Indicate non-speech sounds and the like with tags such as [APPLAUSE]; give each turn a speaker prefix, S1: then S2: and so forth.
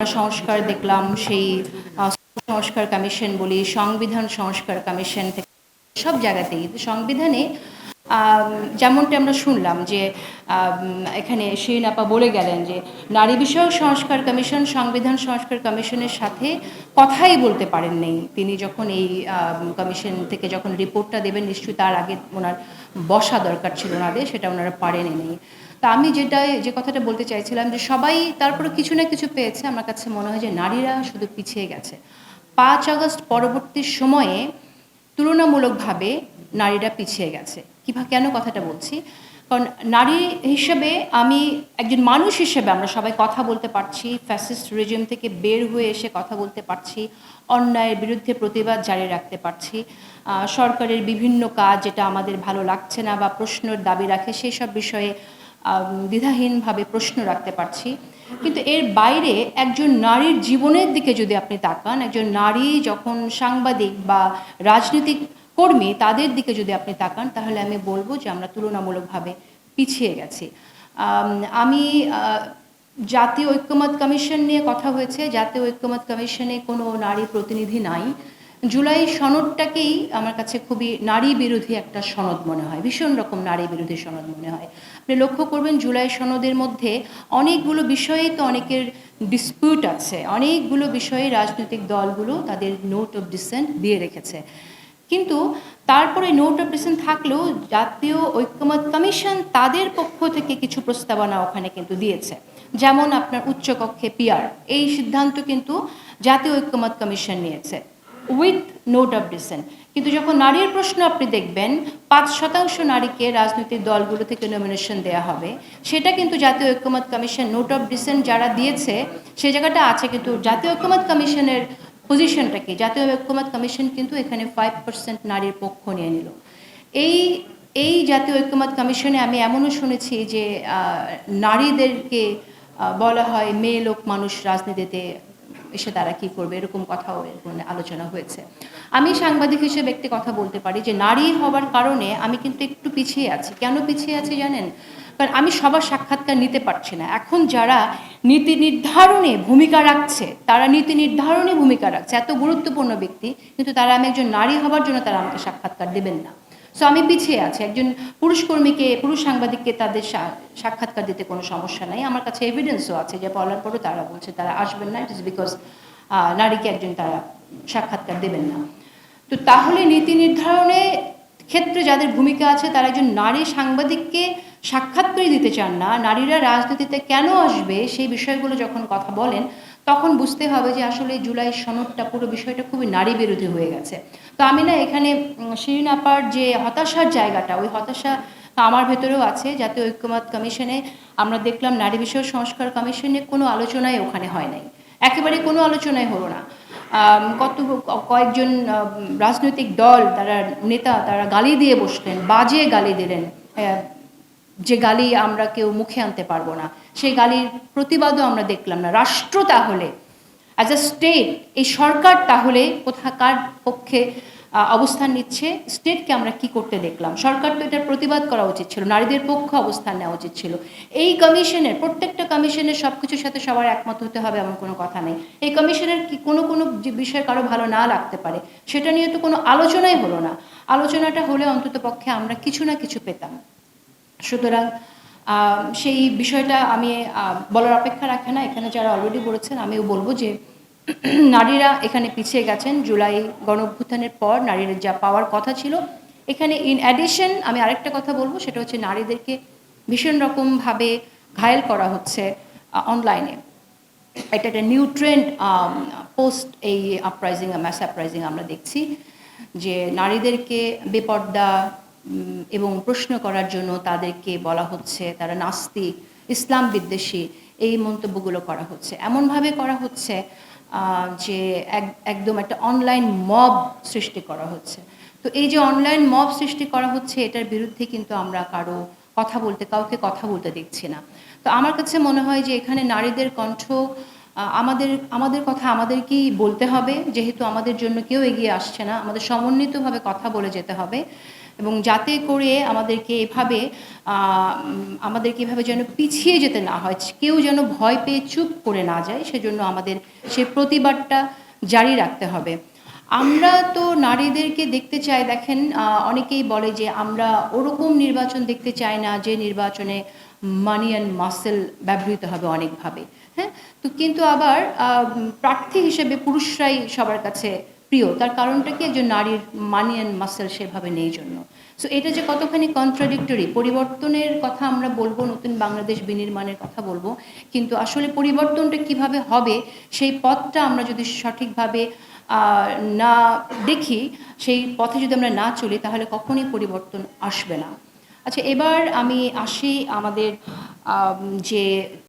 S1: সংস্কার দেখলাম, সেই সংস্কার কমিশন বলি, সংবিধান সংস্কার কমিশন থেকে সব জায়গাতেই। সংবিধানে যেমনটা আমরা শুনলাম যে এখানে শিরিন আপা বলে গেলেন যে, নারী বিষয়ক সংস্কার কমিশন, সংবিধান সংস্কার কমিশনের সাথে কথাই বলতে পারেন নেই। তিনি যখন এই কমিশন থেকে যখন রিপোর্টটা দেবেন, নিশ্চয়ই তার আগে ওনার বসা দরকার ছিল ওনাদের, সেটা ওনারা পারেনি নেই। তা আমি যেটা যে কথাটা বলতে চাইছিলাম যে সবাই তারপরে কিছু না কিছু পেয়েছে, আমার কাছে মনে হয় যে নারীরা শুধু পিছিয়ে গেছে। পাঁচ আগস্ট পরবর্তী সময়ে তুলনামূলকভাবে নারীরা পিছিয়ে গেছে। কীভাবে কেন কথাটা বলছি? কারণ নারী হিসেবে আমি একজন মানুষ হিসেবে আমরা সবাই কথা বলতে পারছি ফ্যাসিস্ট রেজিম থেকে বের হয়ে এসে কথা বলতে পারছি, অন্যায়ের বিরুদ্ধে প্রতিবাদ জারি রাখতে পারছি সরকারের বিভিন্ন কাজ যেটা আমাদের ভালো লাগছে না বা প্রশ্নের দাবি রাখে, সেই সব বিষয়ে দ্বিধাহীনভাবে প্রশ্ন রাখতে পারছি। কিন্তু এর বাইরে একজন নারীর জীবনের দিকে যদি আপনি তাকান, একজন নারী যখন সাংবাদিক বা রাজনৈতিক কর্মী, তাদের দিকে যদি আপনি তাকান, তাহলে আমি বলব যে আমরা তুলনামূলকভাবে পিছিয়ে গেছি। আমি জাতীয় ঐক্যমত কমিশন নিয়ে কথা হয়েছে। জাতীয় ঐক্যমত কমিশনে কোনো নারী প্রতিনিধি নাই। জুলাই সনদটাকেই আমার কাছে খুবই নারী বিরোধী একটা সনদ মনে হয়, ভীষণ রকম নারী বিরোধী সনদ মনে হয়। আপনি লক্ষ্য করবেন জুলাই সনদের মধ্যে অনেকগুলো বিষয়েই তো অনেকের ডিসপিউট আছে, অনেকগুলো বিষয়ে রাজনৈতিক দলগুলো তাদের নোট অফ ডিসেন্ট দিয়ে রেখেছে। কিন্তু তারপরে নোট অফ ডিসেন্ট থাকলেও জাতীয় ঐক্যমত কমিশন তাদের পক্ষ থেকে কিছু প্রস্তাবনা ওখানে কিন্তু দিয়েছে। যেমন আপনার উচ্চকক্ষে পিয়ার এই সিদ্ধান্ত কিন্তু জাতীয় ঐক্যমত কমিশন নিয়েছে। উইথ নোট অফ ডিসেন্ট কিন্তু যখন নারীর প্রশ্ন আপনি দেখবেন, পাঁচ শতাংশ নারীকে রাজনৈতিক দলগুলো থেকে নমিনেশন দেওয়া হবে। সেটা কিন্তু জাতীয় ঐক্যমত কমিশন নোট অফ ডিসেন্ট যারা দিয়েছে সেই জায়গাটা আছে। কিন্তু জাতীয় ঐক্যমত কমিশনের পজিশনটা কি? জাতীয় ঐক্যমত কমিশন কিন্তু এখানে ফাইভ পার্সেন্ট নারীর পক্ষ নিয়ে নিল। এই এই জাতীয় ঐক্যমত কমিশনে আমি এমনও শুনেছি যে নারীদেরকে বলা হয় মেয়ে লোক মানুষ রাজনীতিতে এসে তারা কি করবে? এরকম কথাও এখানে আলোচনা হয়েছে। আমি সাংবাদিক হিসেবে একটি কথা বলতে পারি যে, নারী হওয়ার কারণে আমি কিন্তু একটু পিছিয়ে আছি। কেন পিছিয়ে আছি জানেন? কারণ আমি সবার সাক্ষাৎকার নিতে পারছি না। এখন যারা নীতি নির্ধারণে ভূমিকা রাখছে, তারা নীতি নির্ধারণে ভূমিকা রাখছে। এত গুরুত্বপূর্ণ ব্যক্তি, কিন্তু তারা আমি একজন নারী হওয়ার জন্য তারা আমাকে সাক্ষাৎকার দেবেন না। সো আমি পিছিয়ে আছি, একজন পুরুষ কর্মীকে, পুরুষ সাংবাদিককে তাদের সাক্ষাৎকার দিতে কোনো সমস্যা নাই। আমার কাছে এভিডেন্সও আছে যে বলার পরও তারা বলছে, তারা আসবেন না ইট ইস বিকজ নারীকে একজন তারা সাক্ষাৎকার দেবেন না। তো তাহলে নীতি নির্ধারণে ক্ষেত্রে যাদের ভূমিকা আছে, তারা একজন নারী সাংবাদিককে সাক্ষাৎকারই দিতে চান না। নারীরা রাজনীতিতে কেন আসবে, সেই বিষয়গুলো যখন কথা বলেন তখন বুঝতে হবে যে আসলে জুলাই সনদটা, পুরো বিষয়টা খুবই নারী বিরোধী হয়ে গেছে। তো আমি না এখানে শিরিন আপার যে হতাশার জায়গাটা, ওই হতাশা আমার ভেতরেও আছে, জাতীয় ঐক্যমত কমিশনে আমরা দেখলাম নারী বিষয় সংস্কার কমিশনে কোনো আলোচনাই ওখানে হয় নাই। একেবারে কোনো আলোচনাই হলো না। কত, কয়েকজন রাজনৈতিক দল, তারা নেতা, তারা গালি দিয়ে বসলেন, বাজে গালি দিলেন যে গালি আমরা কেউ মুখে আনতে পারব না। সেই গালির প্রতিবাদও আমরা দেখলাম না। রাষ্ট্র তাহলে অ্যাজ আ স্টেট এই সরকার তাহলে কোথাকার পক্ষে অবস্থান নিচ্ছে স্টেটকে আমরা কি করতে দেখলাম? সরকার তো এটার প্রতিবাদ করা উচিত ছিল, নারীদের পক্ষে অবস্থান নেওয়া উচিত ছিল। এই কমিশনের, প্রত্যেকটা কমিশনের সব কিছুর সাথে সবার একমত হতে হবে এমন কোনো কথা নেই। এই কমিশনের কি কোনো কোনো বিষয় কারও ভালো না লাগতে পারে, সেটা নিয়ে তো কোনো আলোচনাই হলো না। আলোচনাটা হলে অন্তত পক্ষে আমরা কিছু না কিছু পেতাম। সুতরাং সেই বিষয়টা আমি বলার অপেক্ষা রাখে না। এখানে যারা অলরেডি বলেছেন, আমিও বলব যে, [CLEARS THROAT] নারীরা এখানে পিছিয়ে গেছেন। জুলাই গণঅভ্যুত্থানের পর নারীরা যা পাওয়ার কথা ছিল, এখানে ইন অ্যাডিশন আমি আরেকটা কথা বলব, সেটা হচ্ছে নারীদেরকে ভীষণ রকমভাবে ঘায়েল করা হচ্ছে অনলাইনে এটা একটা নিউ ট্রেন্ড পোস্ট এই আপরাইজিং ম্যাস আপরাইজিং আমরা দেখছি, যে নারীদেরকে বেপর্দা এবং প্রশ্ন করার জন্য তাদেরকে বলা হচ্ছে, তারা নাস্তিক, ইসলাম বিদ্বেষী, এই মন্তব্যগুলো করা হচ্ছে। এমনভাবে করা হচ্ছে যে এক- একদম একটা অনলাইন মব সৃষ্টি করা হচ্ছে। তো এই যে অনলাইন মব সৃষ্টি করা হচ্ছে, এটার বিরুদ্ধে কিন্তু আমরা কারও কথা বলতে, কাউকে কথা বলতে দেখছি না। তো আমার কাছে মনে হয় যে এখানে নারীদের কণ্ঠ আমাদের আমাদের কথা আমাদেরকেই বলতে হবে, যেহেতু আমাদের জন্য কেউ এগিয়ে আসছে না, আমাদের সমন্বিতভাবে কথা বলে যেতে হবে। এবং যাতে করে আমাদেরকে এভাবে আমাদেরকে এভাবে যেন পিছিয়ে যেতে না হয়, কেউ যেন ভয় পেয়ে চুপ করে না যায়, সেজন্য আমাদের সে প্রতিবাদটা জারি রাখতে হবে। আমরা তো নারীদেরকে দেখতে চাই, দেখেন অনেকেই বলে যে আমরা ওরকম নির্বাচন দেখতে চাই না, যে নির্বাচনে মানি অ্যান্ড মাসেল ব্যবহৃত হবে অনেকভাবে হ্যাঁ? তো কিন্তু আবার প্রার্থী হিসেবে পুরুষরাই সবার কাছে প্রিয়, তার কারণটা কি? একজন নারীর মানি অ্যান্ড মাসেল সেভাবে নেই জন্য। সো এটা যে কতখানি কন্ট্রাডিক্টরি পরিবর্তনের কথা আমরা বলব, নতুন বাংলাদেশ বিনির্মাণের কথা বলব, কিন্তু আসলে পরিবর্তনটা কীভাবে হবে, সেই পথটা আমরা যদি সঠিকভাবে না দেখি, সেই পথে যদি আমরা না চলি, তাহলে কখনই পরিবর্তন আসবে না। আচ্ছা এবার আমি আসি আমাদের যে